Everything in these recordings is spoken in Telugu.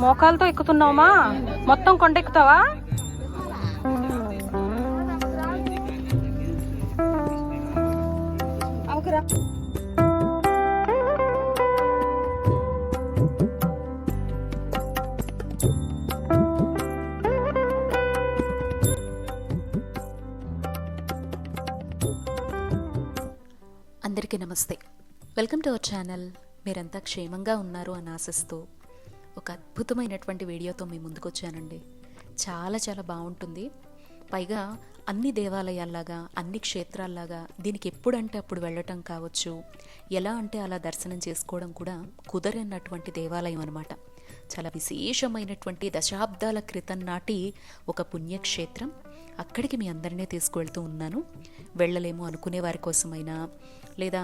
మోకాలతో ఎక్కుతున్నావమ్మా? మొత్తం కొండ ఎక్కుతావా అందరికీ నమస్తే. Welcome to our channel. మీరంతా క్షేమంగా ఉన్నారు అని ఆశిస్తూ ఒక అద్భుతమైనటువంటి వీడియోతో మీ ముందుకు వచ్చానండి చాలా చాలా బాగుంటుంది. పైగా అన్ని దేవాలయాల్లాగా అన్ని క్షేత్రాల్లాగా దీనికి ఎప్పుడంటే అప్పుడు వెళ్ళటం కావచ్చు ఎలా అంటే అలా దర్శనం చేసుకోవడం కూడా కుదరనటువంటి దేవాలయం అనమాట చాలా విశేషమైనటువంటి దశాబ్దాల క్రితం నాటి ఒక పుణ్యక్షేత్రం. అక్కడికి మీ అందరినీ తీసుకువెళ్తూ ఉన్నాను. వెళ్ళలేము అనుకునే వారి కోసమైనా లేదా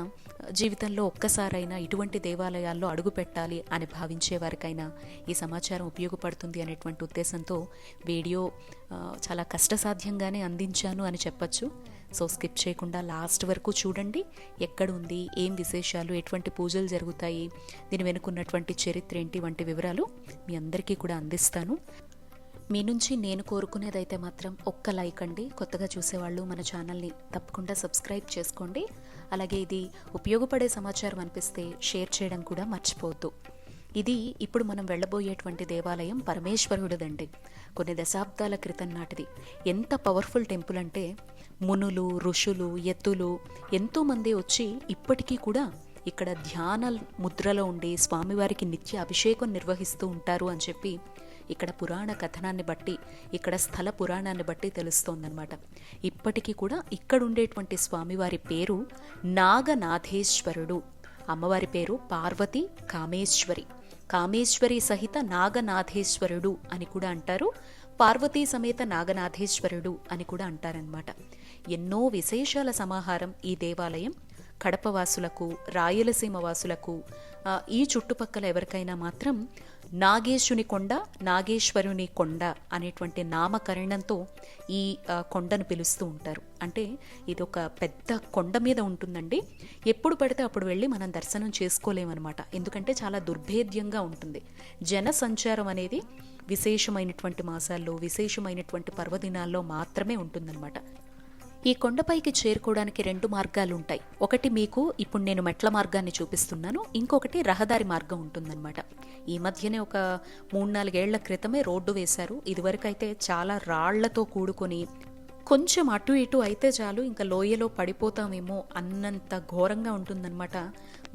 జీవితంలో ఒక్కసారైనా ఇటువంటి దేవాలయాల్లో అడుగు పెట్టాలి అని భావించే వారికైనా ఈ సమాచారం ఉపయోగపడుతుంది అనేటువంటి ఉద్దేశంతో వీడియో చాలా కష్టసాధ్యంగానే అందించాను అని చెప్పచ్చు. సో స్కిప్ చేయకుండా లాస్ట్ వరకు చూడండి. ఎక్కడ ఉంది ఏం విశేషాలు ఎటువంటి పూజలు జరుగుతాయి దీని వెనుకున్నటువంటి చరిత్ర ఏంటి వంటి వివరాలు మీ అందరికీ కూడా అందిస్తాను. మీ నుంచి నేను కోరుకునేదైతే మాత్రం ఒక్క లైక్ అండి. కొత్తగా చూసేవాళ్ళు మన ఛానల్ని తప్పకుండా సబ్స్క్రైబ్ చేసుకోండి. అలాగే ఇది ఉపయోగపడే సమాచారం అనిపిస్తే షేర్ చేయడం కూడా మర్చిపోవద్దు. ఇది ఇప్పుడు మనం వెళ్ళబోయేటువంటి దేవాలయం పరమేశ్వరుడిదండి. కొన్ని దశాబ్దాల క్రితం నాటిది. ఎంత పవర్ఫుల్ టెంపుల్ అంటే మునులు ఋషులు ఎత్తులు ఎంతోమంది వచ్చి ఇప్పటికీ కూడా ఇక్కడ ధ్యాన ముద్రలో ఉండి స్వామివారికి నిత్య అభిషేకం నిర్వహిస్తూ ఉంటారు అని చెప్పి ఇక్కడ పురాణ కథనాన్ని బట్టి ఇక్కడ స్థల పురాణాన్ని బట్టి తెలుస్తోందనమాట ఇప్పటికీ కూడా ఇక్కడ ఉండేటువంటి స్వామివారి పేరు నాగనాథేశ్వరుడు. అమ్మవారి పేరు పార్వతి కామేశ్వరి. కామేశ్వరి సహిత నాగనాథేశ్వరుడు అని కూడా అంటారు. పార్వతీ సమేత నాగనాథేశ్వరుడు అని కూడా అంటారనమాట ఎన్నో విశేషాల సమాహారం ఈ దేవాలయం. కడప వాసులకు రాయలసీమ వాసులకు ఈ చుట్టుపక్కల ఎవరికైనా మాత్రం నాగేశుని కొండ నాగేశ్వరుని కొండ అనేటువంటి నామకరణంతో ఈ కొండను పిలుస్తూ ఉంటారు. అంటే ఇది ఒక పెద్ద కొండ మీద ఉంటుందండి. ఎప్పుడు పడితే అప్పుడు వెళ్ళి మనం దర్శనం చేసుకోలేమన్నమాట. ఎందుకంటే చాలా దుర్భేద్యంగా ఉంటుంది. జన సంచారం అనేది విశేషమైనటువంటి మాసాల్లో విశేషమైనటువంటి పర్వదినాల్లో మాత్రమే ఉంటుందన్నమాట. ఈ కొండపైకి చేరుకోవడానికి రెండు మార్గాలు ఉంటాయి ఒకటి మీకు ఇప్పుడు నేను మెట్ల మార్గాన్ని చూపిస్తున్నాను. ఇంకొకటి రహదారి మార్గం ఉంటుందన్నమాట. ఈ మధ్యనే ఒక మూడు నాలుగేళ్ళ క్రితమే రోడ్డు వేశారు. ఇదివరకైతే చాలా రాళ్ళతో కూడుకొని కొంచెం అటు ఇటు అయితే చాలు ఇంకా లోయలో పడిపోతామేమో అన్నంత ఘోరంగా ఉంటుందన్నమాట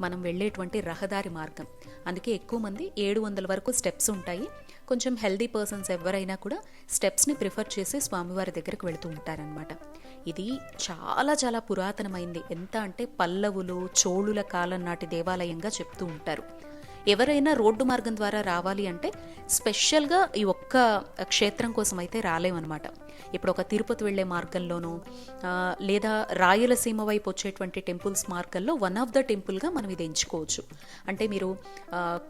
మనం వెళ్ళేటువంటి రహదారి మార్గం. అందుకే ఎక్కువ మంది ఏడు వందల వరకు స్టెప్స్ ఉంటాయి. కొంచెం హెల్దీ పర్సన్స్ ఎవరైనా కూడా స్టెప్స్ని ప్రిఫర్ చేసి స్వామివారి దగ్గరకు వెళుతూ ఉంటారనమాట ఇది చాలా చాలా పురాతనమైంది. ఎంత అంటే పల్లవులు చోళుల కాలం నాటి దేవాలయంగా చెప్తూ ఉంటారు. ఎవరైనా రోడ్డు మార్గం ద్వారా రావాలి అంటే స్పెషల్గా ఈ ఒక్క క్షేత్రం కోసం అయితే రాలేమన్నమాట. ఇప్పుడు ఒక తిరుపతి వెళ్ళే మార్గంలోనూ లేదా రాయలసీమ వైపు వచ్చేటువంటి టెంపుల్స్ మార్గంలో వన్ ఆఫ్ ద టెంపుల్గా మనం ఇది ఎంచుకోవచ్చు. అంటే మీరు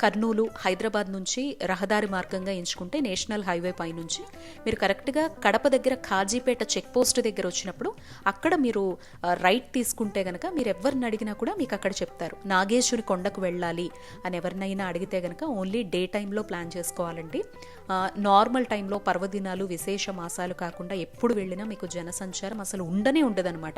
కర్నూలు హైదరాబాద్ నుంచి రహదారి మార్గంగా ఎంచుకుంటే నేషనల్ హైవే పై నుంచి మీరు కరెక్ట్గా కడప దగ్గర కాజీపేట చెక్ పోస్ట్ దగ్గర వచ్చినప్పుడు అక్కడ మీరు రైట్ తీసుకుంటే కనుక మీరు ఎవరిని అడిగినా కూడా మీకు అక్కడ చెప్తారు. నాగేశ్వరి కొండకు వెళ్ళాలి అని ఎవరినైనా అడిగితే కనుక ఓన్లీ డే టైంలో ప్లాన్ చేసుకోవాలండి. నార్మల్ టైంలో పర్వదినాలు విశేష మాసాలు కాకుండా ఎప్పుడు వెళ్ళినా మీకు జనసంచారం అసలు ఉండనే ఉండదనమాట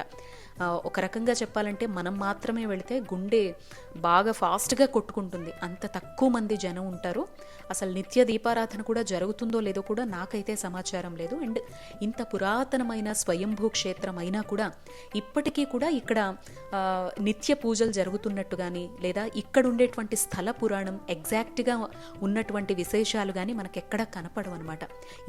ఒక రకంగా చెప్పాలంటే మనం మాత్రమే వెళితే గుండె బాగా ఫాస్ట్గా కొట్టుకుంటుంది. అంత తక్కువ మంది జనం ఉంటారు. అసలు నిత్య దీపారాధన కూడా జరుగుతుందో లేదో కూడా నాకైతే సమాచారం లేదు. అండ్ ఇంత పురాతనమైన స్వయంభూ క్షేత్రం అయినా కూడా ఇప్పటికీ కూడా ఇక్కడ నిత్య పూజలు జరుగుతున్నట్టు కానీ లేదా ఇక్కడ ఉండేటువంటి స్థల పురాణం ఎగ్జాక్ట్గా ఉన్నటువంటి విశేషాలు కానీ మనకెక్కడా కనపడవు అనమాట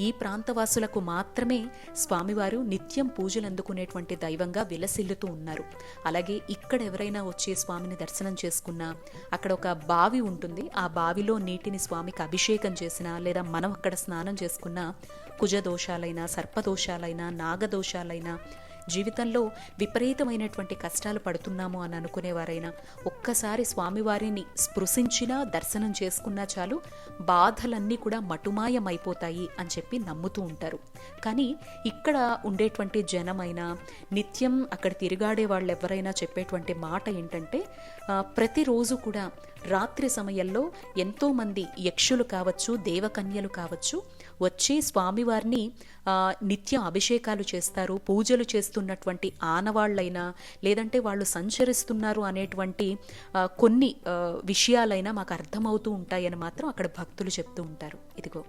ఈ ప్రాంతవాసులకు మాత్రమే స్వామివారు నిత్యం పూజలు అందుకునేటువంటి దైవంగా విలసిల్లుతూ ఉన్నారు. అలాగే ఇక్కడ ఎవరైనా వచ్చి స్వామిని దర్శనం చేసుకున్నా అక్కడ ఒక బావి ఉంటుంది. ఆ బావిలో నీటిని స్వామికి అభిషేకం చేసినా లేదా మనం అక్కడ స్నానం చేసుకున్నా కుజదోషాలైనా సర్పదోషాలైనా నాగదోషాలైనా జీవితంలో విపరీతమైనటువంటి కష్టాలు పడుతున్నాము అని అనుకునేవారైనా ఒక్కసారి స్వామివారిని స్పృశించినా దర్శనం చేసుకున్నా చాలు బాధలన్నీ కూడా మటుమాయమైపోతాయి అని చెప్పి నమ్ముతూ ఉంటారు. కానీ ఇక్కడ ఉండేటువంటి జనమైనా నిత్యం అక్కడ తిరిగాడే వాళ్ళు ఎవరైనా చెప్పేటువంటి మాట ఏంటంటే ప్రతిరోజు కూడా రాత్రి సమయంలో ఎంతోమంది యక్షులు కావచ్చు దేవకన్యలు కావచ్చు వచ్చి స్వామివారిని నిత్య నిత్యం అభిషేకాలు చేస్తారు పూజలు చేస్తున్నటువంటి ఆనవాళ్ళైనా లేదంటే వాళ్ళు సంచరిస్తున్నారు అనేటువంటి కొన్ని విషయాలైనా మాకు అర్థమవుతూ ఉంటాయని మాత్రం అక్కడ భక్తులు చెప్తూ ఉంటారు. ఇదిగో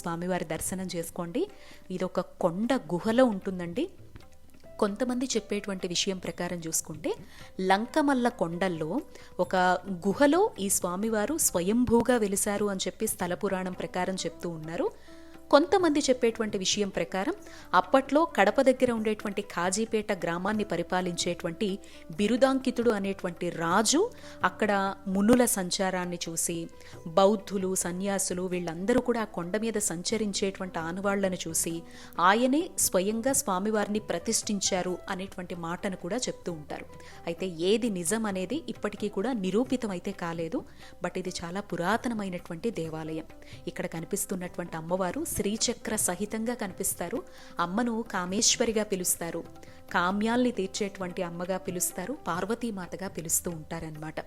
స్వామివారి దర్శనం చేసుకోండి. ఇది ఒక కొండ గుహలో ఉంటుందండి. కొంతమంది చెప్పేటువంటి విషయం ప్రకారం చూసుకుంటే లంకమల్ల కొండల్లో ఒక గుహలో ఈ స్వామివారు స్వయంభూగా వెలిశారు అని చెప్పి స్థల పురాణం ప్రకారం చెప్తూ ఉన్నారు. కొంతమంది చెప్పేటువంటి విషయం ప్రకారం అప్పట్లో కడప దగ్గర ఉండేటువంటి కాజీపేట గ్రామాన్ని పరిపాలించేటువంటి బిరుదాంకితుడు అనేటువంటి రాజు అక్కడ మునుల సంచారాన్ని చూసి బౌద్ధులు సన్యాసులు వీళ్ళందరూ కూడా ఆ కొండ మీద సంచరించేటువంటి ఆనవాళ్ళను చూసి ఆయనే స్వయంగా స్వామివారిని ప్రతిష్ఠించారు అనేటువంటి మాటను కూడా చెప్తూ ఉంటారు. అయితే ఏది నిజం అనేది ఇప్పటికీ కూడా నిరూపితం అయితే కాలేదు బట్ ఇది చాలా పురాతనమైనటువంటి దేవాలయం. ఇక్కడ కనిపిస్తున్నటువంటి అమ్మవారు శ్రీచక్ర సహితంగా కనిపిస్తారు. అమ్మను కామేశ్వరిగా పిలుస్తారు. కామ్యాల్ని తీర్చేటువంటి అమ్మగా పిలుస్తారు పార్వతీమాతగా పిలుస్తూ ఉంటారనమాట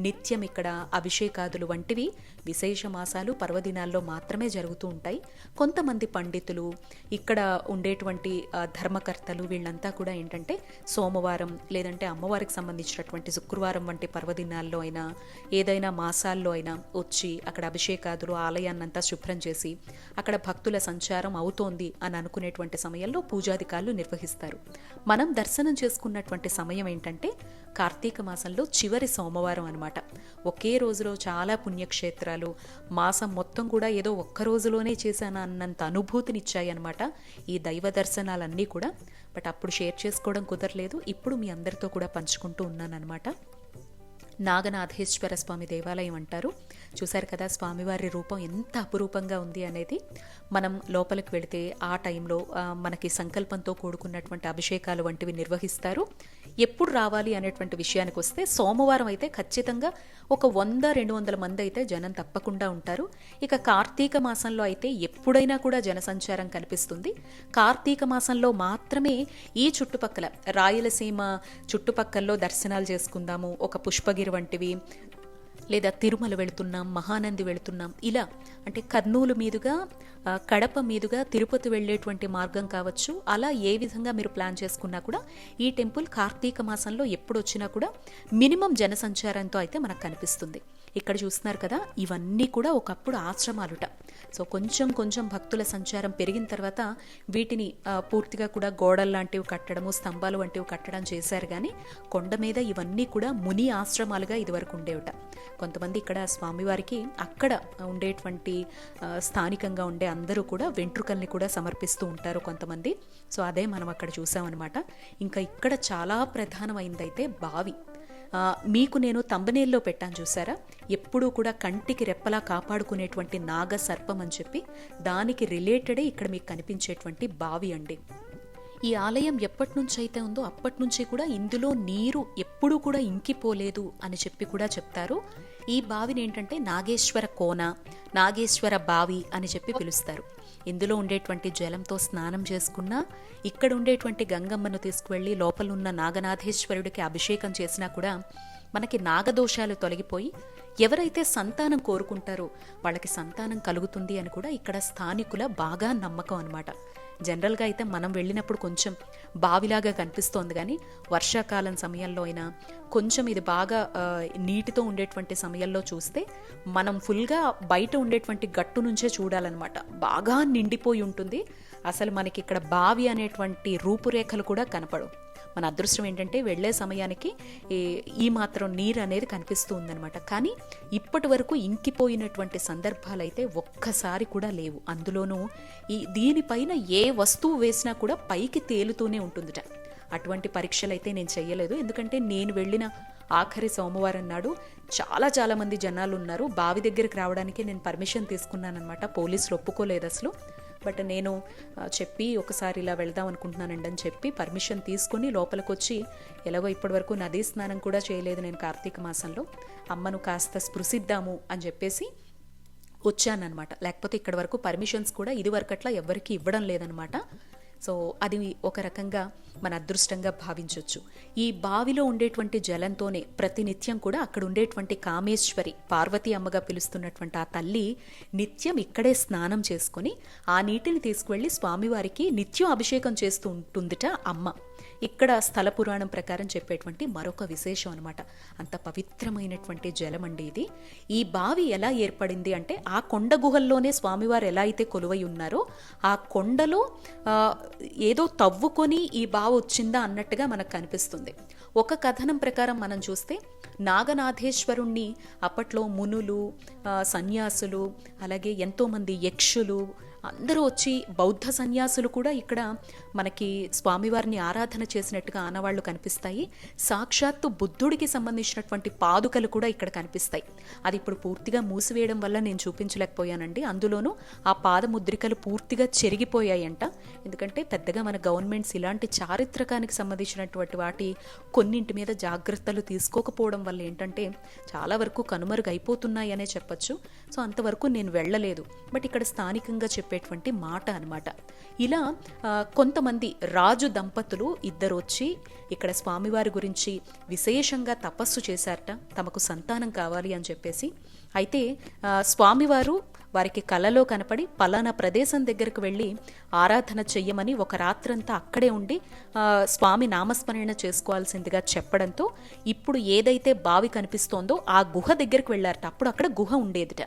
నిత్యం ఇక్కడ అభిషేకాదులు వంటివి విశేష మాసాలు పర్వదినాల్లో మాత్రమే జరుగుతూ ఉంటాయి. కొంతమంది పండితులు ఇక్కడ ఉండేటువంటి ధర్మకర్తలు వీళ్ళంతా కూడా ఏంటంటే సోమవారం లేదంటే అమ్మవారికి సంబంధించినటువంటి శుక్రవారం వంటి పర్వదినాల్లో అయినా ఏదైనా మాసాల్లో అయినా వచ్చి అక్కడ అభిషేకాదులు ఆలయాన్నంతా శుభ్రం చేసి అక్కడ భక్తుల సంచారం అవుతోంది అని అనుకునేటువంటి సమయంలో పూజాధికారులు నిర్వహిస్తారు. మనం దర్శనం చేసుకున్నటువంటి సమయం ఏంటంటే కార్తీక మాసంలో చివరి సోమవారం అనమాట ఒకే రోజులో చాలా పుణ్యక్షేత్రాలు మాసం మొత్తం కూడా ఏదో ఒక్క రోజులోనే చేశాను అన్నంత అనుభూతినిచ్చాయి అనమాట ఈ దైవ దర్శనాలన్నీ కూడా. బట్ అప్పుడు షేర్ చేసుకోవడం కుదరలేదు. ఇప్పుడు మీ అందరితో కూడా పంచుకుంటూ ఉన్నానన్నమాట. నాగనాథేశ్వర స్వామి దేవాలయం అంటారు. చూశారు కదా స్వామివారి రూపం ఎంత అపురూపంగా ఉంది అనేది. మనం లోపలికి వెళితే ఆ టైంలో మనకి సంకల్పంతో కూడుకున్నటువంటి అభిషేకాలు వంటివి నిర్వహిస్తారు. ఎప్పుడు రావాలి అనేటువంటి విషయానికి వస్తే సోమవారం అయితే ఖచ్చితంగా ఒక వంద రెండు వందల మంది అయితే జనం తప్పకుండా ఉంటారు. ఇక కార్తీక మాసంలో అయితే ఎప్పుడైనా కూడా జనసంచారం కనిపిస్తుంది. కార్తీక మాసంలో మాత్రమే ఈ చుట్టుపక్కల రాయలసీమ చుట్టుపక్కల్లో దర్శనాలు చేసుకుందాము ఒక పుష్పగిరి వంటివి లేదా తిరుమల వెళుతున్నాం మహానంది వెళుతున్నాం ఇలా అంటే కర్నూలు మీదుగా కడప మీదుగా తిరుపతి వెళ్ళేటువంటి మార్గం కావచ్చు. అలా ఏ విధంగా మీరు ప్లాన్ చేసుకున్నా కూడా ఈ టెంపుల్ కార్తీక మాసంలో ఎప్పుడు వచ్చినా కూడా మినిమం జనసంచారంతో అయితే మనకు కనిపిస్తుంది. ఇక్కడ చూస్తున్నారు కదా ఇవన్నీ కూడా ఒకప్పుడు ఆశ్రమాలుట. సో కొంచెం కొంచెం భక్తుల సంచారం పెరిగిన తర్వాత వీటిని పూర్తిగా కూడా గోడలు లాంటివి కట్టడము స్తంభాలు వంటివి కట్టడం చేశారు కానీ కొండ మీద ఇవన్నీ కూడా ముని ఆశ్రమాలుగా ఇదివరకు ఉండేవిట. కొంతమంది ఇక్కడ స్వామివారికి అక్కడ ఉండేటువంటి కాబట్టి స్థానికంగా ఉండే అందరూ కూడా వెంట్రుకల్ని కూడా సమర్పిస్తూ ఉంటారు కొంతమంది. సో అదే మనం అక్కడ చూసామన్నమాట. ఇంకా ఇక్కడ చాలా ప్రధానమైందైతే బావి. మీకు నేను తంబనేల్లో పెట్టాను చూసారా? ఎప్పుడూ కూడా కంటికి రెప్పలా కాపాడుకునేటువంటి నాగ సర్పం అని చెప్పి దానికి రిలేటెడే ఇక్కడ మీకు కనిపించేటువంటి బావి అండి. ఈ ఆలయం ఎప్పటి నుంచి అయితే ఉందో అప్పటి నుంచి కూడా ఇందులో నీరు ఎప్పుడూ కూడా ఇంకిపోలేదు అని చెప్పి కూడా చెప్తారు. ఈ బావిని ఏంటంటే నాగేశ్వర కోన నాగేశ్వర బావి అని చెప్పి పిలుస్తారు. ఇందులో ఉండేటువంటి జలంతో స్నానం చేసుకున్నా ఇక్కడ ఉండేటువంటి గంగమ్మను తీసుకువెళ్ళి లోపలున్న నాగనాథేశ్వరుడికి అభిషేకం చేసినా కూడా మనకి నాగదోషాలు తొలగిపోయి ఎవరైతే సంతానం కోరుకుంటారో వాళ్ళకి సంతానం కలుగుతుంది అని కూడా ఇక్కడ స్థానికుల బాగా నమ్మకం అనమాట జనరల్గా అయితే మనం వెళ్ళినప్పుడు కొంచెం బావిలాగా కనిపిస్తోంది కానీ వర్షాకాలం సమయంలో అయినా కొంచెం ఇది బాగా నీటితో ఉండేటువంటి సమయంలో చూస్తే మనం ఫుల్గా బయట ఉండేటువంటి గట్టు నుంచే చూడాలన్నమాట. బాగా నిండిపోయి ఉంటుంది. అసలు మనకి ఇక్కడ బావి అనేటువంటి రూపురేఖలు కూడా కనపడవు. మన అదృష్టం ఏంటంటే వెళ్ళే సమయానికి ఈ- మాత్రం నీరు అనేది కనిపిస్తూ ఉందనమాట కానీ ఇప్పటి వరకు ఇంకిపోయినటువంటి సందర్భాలు అయితే ఒక్కసారి కూడా లేవు. అందులోనూ ఈ దీనిపైన ఏ వస్తువు వేసినా కూడా పైకి తేలుతూనే ఉంటుందిట. అటువంటి పరీక్షలు అయితే నేను చేయలేదు ఎందుకంటే నేను వెళ్ళిన ఆఖరి సోమవారం నాడు చాలా చాలా మంది జనాలు ఉన్నారు బావి దగ్గరికి రావడానికి నేను పర్మిషన్ తీసుకున్నానమాట పోలీసులు ఒప్పుకోలేదు అసలు. బట్ నేను చెప్పి ఒకసారి ఇలా వెళ్దాం అనుకుంటున్నానండి అని చెప్పి పర్మిషన్ తీసుకుని లోపలికి వచ్చి ఎలాగో ఇప్పటివరకు నదీ స్నానం కూడా చేయలేదు నేను కార్తీక మాసంలో. అమ్మను కాస్త స్పృశిద్దాము అని చెప్పేసి వచ్చానన్నమాట. లేకపోతే ఇక్కడ వరకు పర్మిషన్స్ కూడా ఇది వరకట్లా ఇవ్వడం లేదనమాట సో అది ఒక రకంగా మన అదృష్టంగా భావించవచ్చు ఈ బావిలో ఉండేటువంటి జలంతోనే ప్రతినిత్యం కూడా అక్కడ ఉండేటువంటి కామేశ్వరి పార్వతీ అమ్మగా పిలుస్తున్నటువంటి ఆ తల్లి నిత్యం ఇక్కడే స్నానం చేసుకొని ఆ నీటిని తీసుకువెళ్ళి స్వామివారికి నిత్యం అభిషేకం చేస్తూ ఉంటుందిట అమ్మ. ఇక్కడ స్థల పురాణం ప్రకారం చెప్పేటువంటి మరొక విశేషం అనమాట అంత పవిత్రమైనటువంటి జలం అండి ఇది. ఈ బావి ఎలా ఏర్పడింది అంటే ఆ కొండ గుహల్లోనే స్వామివారు ఎలా అయితే కొలువై ఉన్నారో ఆ కొండలో ఏదో తవ్వుకొని ఈ బావి వచ్చిందా అన్నట్టుగా మనకు కనిపిస్తుంది. ఒక కథనం ప్రకారం మనం చూస్తే నాగనాథేశ్వరుణ్ణి అప్పట్లో మునులు సన్యాసులు అలాగే ఎంతోమంది యక్షులు అందరూ వచ్చి బౌద్ధ సన్యాసులు కూడా ఇక్కడ మనకి స్వామివారిని ఆరాధన చేసినట్టుగా ఆనవాళ్ళు కనిపిస్తాయి. సాక్షాత్తు బుద్ధుడికి సంబంధించినటువంటి పాదుకలు కూడా ఇక్కడ కనిపిస్తాయి. అది ఇప్పుడు పూర్తిగా మూసివేయడం వల్ల నేను చూపించలేకపోయానండి. అందులోనూ ఆ పాదముద్రికలు పూర్తిగా చెరిగిపోయాయంట. ఎందుకంటే పెద్దగా మన గవర్నమెంట్స్ ఇలాంటి చారిత్రకానికి సంబంధించినటువంటి వాటి కొన్నింటి మీద జాగ్రత్తలు తీసుకోకపోవడం వల్ల ఏంటంటే చాలా వరకు కనుమరుగైపోతున్నాయనే చెప్పచ్చు చెప్పొచ్చు. సో అంతవరకు నేను వెళ్ళలేదు. బట్ ఇక్కడ స్థానికంగా చెప్పేటువంటి మాట అనమాట ఇలా కొంతమంది రాజు దంపతులు ఇద్దరు వచ్చి ఇక్కడ స్వామివారి గురించి విశేషంగా తపస్సు చేశారట. తమకు సంతానం కావాలి అని చెప్పేసి. అయితే స్వామివారు వారికి కలలో కనపడి పలానా ప్రదేశం దగ్గరకు వెళ్ళి ఆరాధన చెయ్యమని ఒక రాత్రంతా అక్కడే ఉండి స్వామి నామస్మరణ చేసుకోవాల్సిందిగా చెప్పడంతో ఇప్పుడు ఏదైతే బావి కనిపిస్తోందో ఆ గుహ దగ్గరికి వెళ్ళారట. అప్పుడు అక్కడ గుహ ఉండేదిట.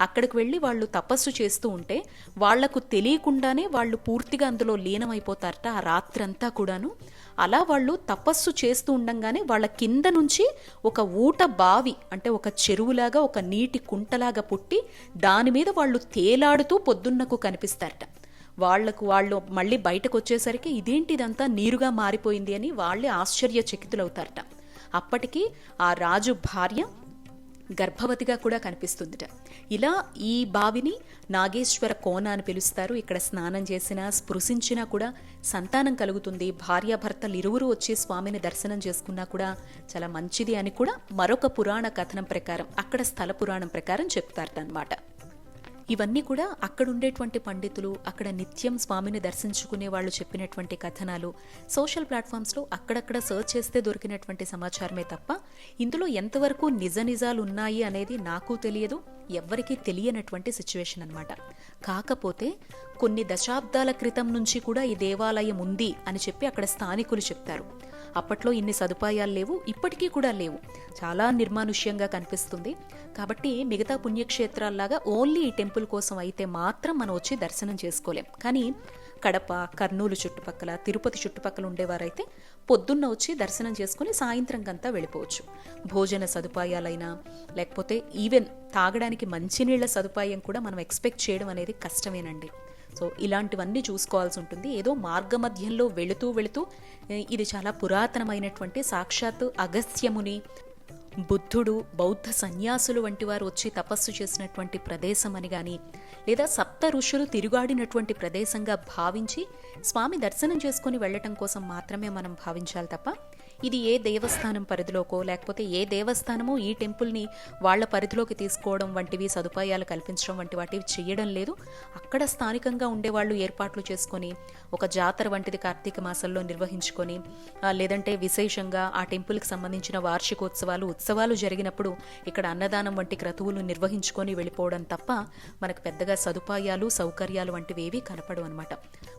అక్కడికి వెళ్ళి వాళ్ళు తపస్సు చేస్తూ ఉంటే వాళ్ళకు తెలియకుండానే వాళ్ళు పూర్తిగా అందులో లీనమైపోతారట ఆ రాత్రంతా కూడాను. అలా వాళ్ళు తపస్సు చేస్తూ ఉండంగానే వాళ్ళ కింద నుంచి ఒక ఊట బావి అంటే ఒక చెరువులాగా ఒక నీటి కుంటలాగా పుట్టి దాని మీద వాళ్ళు తేలాడుతూ పొద్దున్నకు కనిపిస్తారట. వాళ్ళకు వాళ్ళు మళ్ళీ బయటకు వచ్చేసరికి ఇదేంటి ఇదంతా నీరుగా మారిపోయింది అని వాళ్ళే ఆశ్చర్యచకితులవుతారట. అప్పటికి ఆ రాజు భార్య గర్భవతిగా కూడా కనిపిస్తుందిట. ఇలా ఈ బావిని నాగేశ్వర కోన అని పిలుస్తారు. ఇక్కడ స్నానం చేసినా స్పృశించినా కూడా సంతానం కలుగుతుంది. భార్యాభర్తలు ఇరువురు వచ్చి స్వామిని దర్శనం చేసుకున్నా కూడా చాలా మంచిది అని కూడా మరొక పురాణ కథనం ప్రకారం అక్కడ స్థల పురాణం ప్రకారం చెప్తారట అన్నమాట ఇవన్నీ కూడా అక్కడ ఉండేటువంటి పండితులు అక్కడ నిత్యం స్వామిని దర్శించుకునే వాళ్ళు చెప్పినటువంటి కథనాలు. సోషల్ ప్లాట్ఫామ్స్లో అక్కడక్కడ సర్చ్ చేస్తే దొరికినటువంటి సమాచారమే తప్ప ఇందులో ఎంతవరకు నిజ నిజాలు ఉన్నాయి అనేది నాకు తెలియదు ఎవ్వరికీ తెలియనటువంటి సిచ్యువేషన్ అనమాట కాకపోతే కొన్ని దశాబ్దాల క్రితం నుంచి కూడా ఈ దేవాలయం ఉంది అని చెప్పి అక్కడ స్థానికులు చెప్తారు. అప్పట్లో ఇన్ని సదుపాయాలు లేవు ఇప్పటికీ కూడా లేవు. చాలా నిర్మానుష్యంగా కనిపిస్తుంది. కాబట్టి మిగతా పుణ్యక్షేత్రాల్లాగా ఓన్లీ ఈ టెంపుల్ కోసం అయితే మాత్రం మనం వచ్చి దర్శనం చేసుకోలేం. కానీ కడప కర్నూలు చుట్టుపక్కల తిరుపతి చుట్టుపక్కల ఉండేవారైతే పొద్దున్న వచ్చి దర్శనం చేసుకుని సాయంత్రంకంతా వెళ్ళిపోవచ్చు. భోజన సదుపాయాలైనా లేకపోతే ఈవెన్ తాగడానికి మంచినీళ్ళ సదుపాయం కూడా మనం ఎక్స్పెక్ట్ చేయడం అనేది కష్టమేనండి. సో ఇలాంటివన్నీ చూసుకోవాల్సి ఉంటుంది. ఏదో మార్గమధ్యంలో వెళుతూ వెళుతూ ఇది చాలా పురాతనమైనటువంటి సాక్షాత్తు అగస్త్యముని బుద్ధుడు బౌద్ధ సన్యాసులు వంటి వారు వచ్చి తపస్సు చేసినటువంటి ప్రదేశం అని గాని లేదా సప్త ఋషులు తిరుగాడినటువంటి ప్రదేశంగా భావించి స్వామి దర్శనం చేసుకుని వెళ్ళటం కోసం మాత్రమే మనం భావించాలి తప్ప ఇది ఏ దేవస్థానం పరిధిలోకో లేకపోతే ఏ దేవస్థానమో ఈ టెంపుల్ని వాళ్ళ పరిధిలోకి తీసుకోవడం వంటివి సదుపాయాలు కల్పించడం వంటి వాటివి చేయడం లేదు. అక్కడ స్థానికంగా ఉండేవాళ్ళు ఏర్పాట్లు చేసుకొని ఒక జాతర వంటిది కార్తీక మాసంలో నిర్వహించుకొని లేదంటే విశేషంగా ఆ టెంపుల్కి సంబంధించిన వార్షికోత్సవాలు ఉత్సవాలు జరిగినప్పుడు ఇక్కడ అన్నదానం వంటి క్రతువులు నిర్వహించుకొని వెళ్ళిపోవడం తప్ప మనకు పెద్దగా సదుపాయాలు సౌకర్యాలు వంటివి ఏవి కనపడవు అనమాట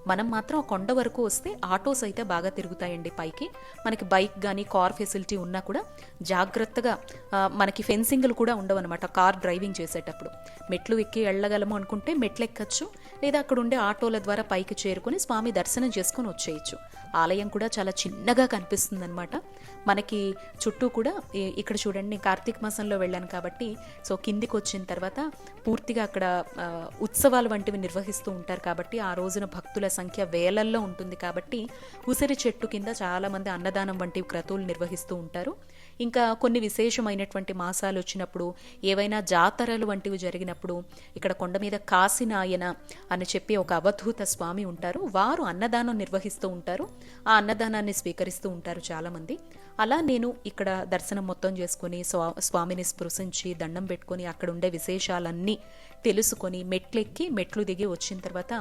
మనం మాత్రం కొండ వరకు వస్తే ఆటోస్ అయితే బాగా తిరుగుతాయండి పైకి. మనకి బైక్ కానీ కార్ ఫెసిలిటీ ఉన్నా కూడా జాగ్రత్తగా మనకి ఫెన్సింగ్లు కూడా ఉండవు అనమాట కార్ డ్రైవింగ్ చేసేటప్పుడు. మెట్లు ఎక్కి వెళ్ళగలము అనుకుంటే మెట్లు ఎక్కచ్చు లేదా అక్కడ ఉండే ఆటోల ద్వారా పైకి చేరుకొని స్వామి దర్శనం చేసుకొని వచ్చేయచ్చు. ఆలయం కూడా చాలా చిన్నగా కనిపిస్తుందన్నమాట. మనకి చుట్టూ కూడా ఇక్కడ చూడండి కార్తీక మాసంలో వెళ్ళాను కాబట్టి సో కిందికి వచ్చిన తర్వాత పూర్తిగా అక్కడ ఉత్సవాలు వంటివి నిర్వహిస్తూ ఉంటారు కాబట్టి ఆ రోజున భక్తుల సంఖ్య వేలల్లో ఉంటుంది కాబట్టి ఉసిరి చెట్టు కింద చాలామంది అన్నదానం వంటి క్రతువులు నిర్వహిస్తూ ఉంటారు. ఇంకా కొన్ని విశేషమైనటువంటి మాసాలు వచ్చినప్పుడు ఏవైనా జాతరలు వంటివి జరిగినప్పుడు ఇక్కడ కొండ మీద కాశీనాయన అని చెప్పి ఒక అవధూత స్వామి ఉంటారు. వారు అన్నదానం నిర్వహిస్తూ ఉంటారు. ఆ అన్నదానాన్ని స్వీకరిస్తూ ఉంటారు చాలామంది. అలా నేను ఇక్కడ దర్శనం మొత్తం చేసుకొని స్వా స్వామిని స్పృశించి దండం పెట్టుకొని అక్కడ ఉండే విశేషాలన్నీ తెలుసుకొని మెట్లెక్కి మెట్లు దిగి వచ్చిన తర్వాత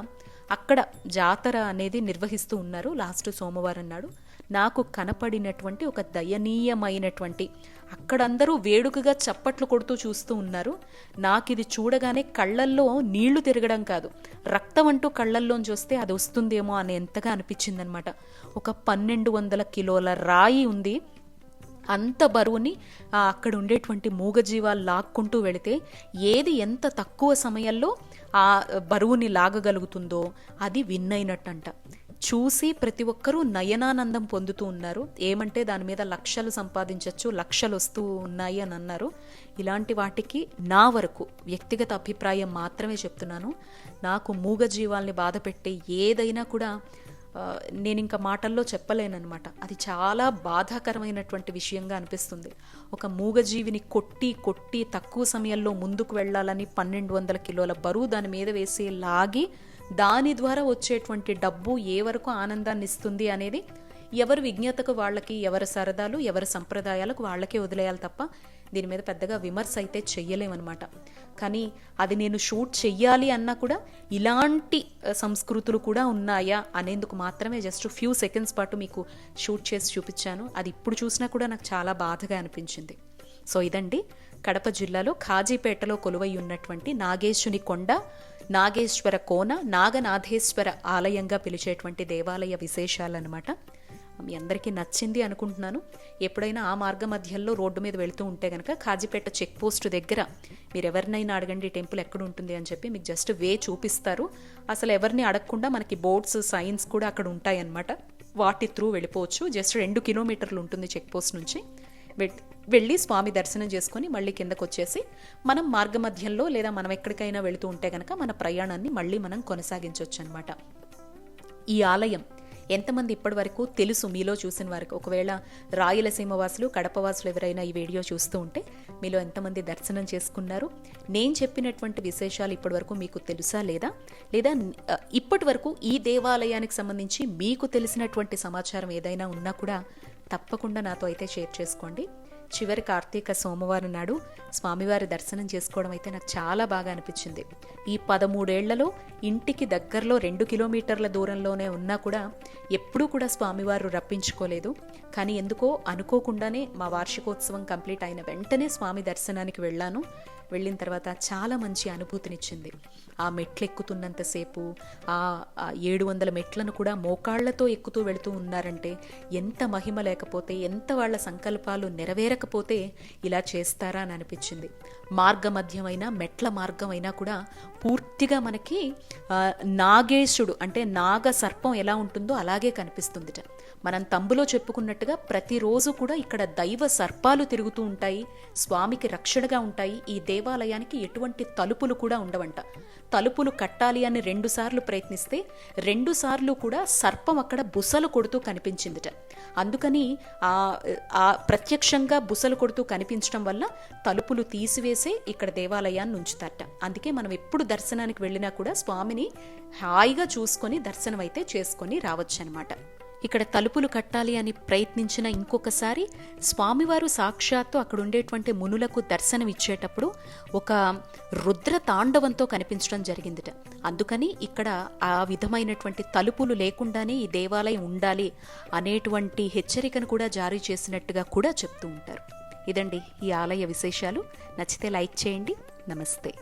అక్కడ జాతర అనేది నిర్వహిస్తూ ఉన్నారు. లాస్ట్ సోమవారం నాడు. నాకు కనపడినటువంటి ఒక దయనీయమైనటువంటి. అక్కడందరూ వేడుకగా చప్పట్లు కొడుతూ చూస్తూ ఉన్నారు. నాకు ఇది చూడగానే కళ్ళల్లో నీళ్ళు తిరగడం కాదు. రక్తం అంటూ కళ్ళల్లోంచి వస్తే అది వస్తుందేమో అని ఎంతగా అనిపించిందనమాట. ఒక పన్నెండు వందల కిలోల రాయి ఉంది. అంత బరువుని అక్కడ ఉండేటువంటి మూగజీవాలు లాక్కుంటూ వెళితే ఏది ఎంత తక్కువ సమయంలో ఆ బరువుని లాగగలుగుతుందో అది విన్ అయినట్టంట చూసి ప్రతి ఒక్కరూ నయనానందం పొందుతూ ఉన్నారు. ఏమంటే దాని మీద లక్షలు సంపాదించవచ్చు లక్షలు వస్తూ ఉన్నాయి అని అన్నారు. ఇలాంటి వాటికి నా వరకు వ్యక్తిగత అభిప్రాయం మాత్రమే చెప్తున్నాను. నాకు మూగజీవాల్ని బాధ పెట్టే ఏదైనా కూడా నేను ఇంకా మాటల్లో చెప్పలేనమాట అది చాలా బాధాకరమైనటువంటి విషయంగా అనిపిస్తుంది. ఒక మూగజీవిని కొట్టి కొట్టి తక్కువ సమయంలో ముందుకు వెళ్ళాలని పన్నెండు వందల కిలోల బరువు దాని మీద వేసి లాగి దాని ద్వారా వచ్చేటువంటి డబ్బు ఏ వరకు ఆనందాన్ని ఇస్తుంది అనేది ఎవరి విజ్ఞతకు వాళ్ళకి ఎవరి సరదాలు ఎవరి సంప్రదాయాలకు వాళ్ళకే వదిలేయాలి తప్ప దీని మీద పెద్దగా విమర్శ అయితే చెయ్యలేమన్నమాట. కానీ అది నేను షూట్ చెయ్యాలి అన్నా కూడా ఇలాంటి సంస్కృతులు కూడా ఉన్నాయా అనేందుకు మాత్రమే జస్ట్ ఫ్యూ సెకండ్స్ పాటు మీకు షూట్ చేసి చూపించాను. అది ఇప్పుడు చూసినా కూడా నాకు చాలా బాధగా అనిపించింది. సో ఇదండి. కడప జిల్లాలో ఖాజీపేటలో కొలువై ఉన్నటువంటి నాగేశుని కొండ నాగేశ్వర కోన నాగనాథేశ్వర ఆలయంగా పిలిచేటువంటి దేవాలయ విశేషాలన్నమాట. మీ అందరికీ నచ్చింది అనుకుంటున్నాను. ఎప్పుడైనా ఆ మార్గ మధ్యలో రోడ్డు మీద వెళుతూ ఉంటే కనుక కాజీపేట చెక్ పోస్ట్ దగ్గర మీరు ఎవరినైనా అడగండి టెంపుల్ ఎక్కడ ఉంటుంది అని చెప్పి మీకు జస్ట్ వే చూపిస్తారు. అసలు ఎవరిని అడగకుండా మనకి బోర్డ్స్ సైన్స్ కూడా అక్కడ ఉంటాయన్నమాట. వాటి త్రూ వెళ్ళిపోవచ్చు. జస్ట్ రెండు కిలోమీటర్లు ఉంటుంది చెక్ పోస్ట్ నుంచి. వెళ్ళి స్వామి దర్శనం చేసుకొని మళ్ళీ కిందకు వచ్చేసి మనం మార్గమధ్యంలో లేదా మనం ఎక్కడికైనా వెళుతూ ఉంటే కనుక మన ప్రయాణాన్ని మళ్ళీ మనం కొనసాగించవచ్చు అనమాట ఈ ఆలయం ఎంతమంది ఇప్పటి వరకు తెలుసు మీలో చూసిన వారికి? ఒకవేళ రాయలసీమ వాసులు కడప వాసులు ఎవరైనా ఈ వీడియో చూస్తూ ఉంటే మీలో ఎంతమంది దర్శనం చేసుకున్నారు? నేను చెప్పినటువంటి విశేషాలు ఇప్పటి వరకు మీకు తెలుసా లేదా? లేదా ఇప్పటివరకు ఇప్పటి వరకు ఈ దేవాలయానికి సంబంధించి మీకు తెలిసినటువంటి సమాచారం ఏదైనా ఉన్నా కూడా తప్పకుండా నాతో అయితే షేర్ చేసుకోండి. చివరి కార్తీక సోమవారం నాడు స్వామివారి దర్శనం చేసుకోవడం అయితే నాకు చాలా బాగా అనిపించింది. ఈ పదమూడేళ్ళలో ఇంటికి దగ్గరలో రెండు కిలోమీటర్ల దూరంలోనే ఉన్నా కూడా ఎప్పుడూ కూడా స్వామివారు రప్పించుకోలేదు. కానీ ఎందుకో అనుకోకుండానే మా వార్షికోత్సవం కంప్లీట్ అయిన వెంటనే స్వామి దర్శనానికి వెళ్ళాను. వెళ్ళిన తర్వాత చాలా మంచి అనుభూతినిచ్చింది. ఆ మెట్లెక్కుతున్నంతసేపు ఆ ఏడు వందల మెట్లను కూడా మోకాళ్ళతో ఎక్కుతూ వెళుతూ ఉన్నారంటే ఎంత మహిమ లేకపోతే ఎంత వాళ్ళ సంకల్పాలు నెరవేరకపోతే ఇలా చేస్తారా అని అనిపించింది. మార్గమధ్యమైన మెట్ల మార్గమైనా కూడా పూర్తిగా మనకి నాగేశుడు అంటే నాగ సర్పం ఎలా ఉంటుందో అలాగే కనిపిస్తుందిట. మనం తంబులో చెప్పుకున్నట్టుగా ప్రతిరోజు కూడా ఇక్కడ దైవ సర్పాలు తిరుగుతూ ఉంటాయి స్వామికి రక్షణగా ఉంటాయి ఈ దేవాలయానికి ఎటువంటి తలుపులు కూడా ఉండవంట. తలుపులు కట్టాలి అని రెండుసార్లు ప్రయత్నిస్తే రెండుసార్లు కూడా సర్పం అక్కడ బుసలు కొడుతూ కనిపించిందిట. అందుకని ఆ ఆ ప్రత్యక్షంగా బుసలు కొడుతూ కనిపించడం వల్ల తలుపులు తీసివేసే ఇక్కడ దేవాలయాన్ని ఉంచుతారట. అందుకే మనం ఎప్పుడు దర్శనానికి వెళ్ళినా కూడా స్వామిని హాయిగా చూసుకొని దర్శనం అయితే చేసుకొని రావచ్చు అనమాట ఇక్కడ తలుపులు కట్టాలి అని ప్రయత్నించిన ఇంకొకసారి స్వామివారు సాక్షాత్తు అక్కడ ఉండేటువంటి మునులకు దర్శనం ఇచ్చేటప్పుడు ఒక రుద్ర తాండవంతో కనిపించడం జరిగిందిట. అందుకని ఇక్కడ ఆ విధమైనటువంటి తలుపులు లేకుండానే ఈ దేవాలయం ఉండాలి అనేటువంటి హెచ్చరికను కూడా జారీ చేసినట్టుగా కూడా చెప్తూ ఉంటారు. ఇదండి ఈ ఆలయ విశేషాలు. నచ్చితే లైక్ చేయండి. నమస్తే.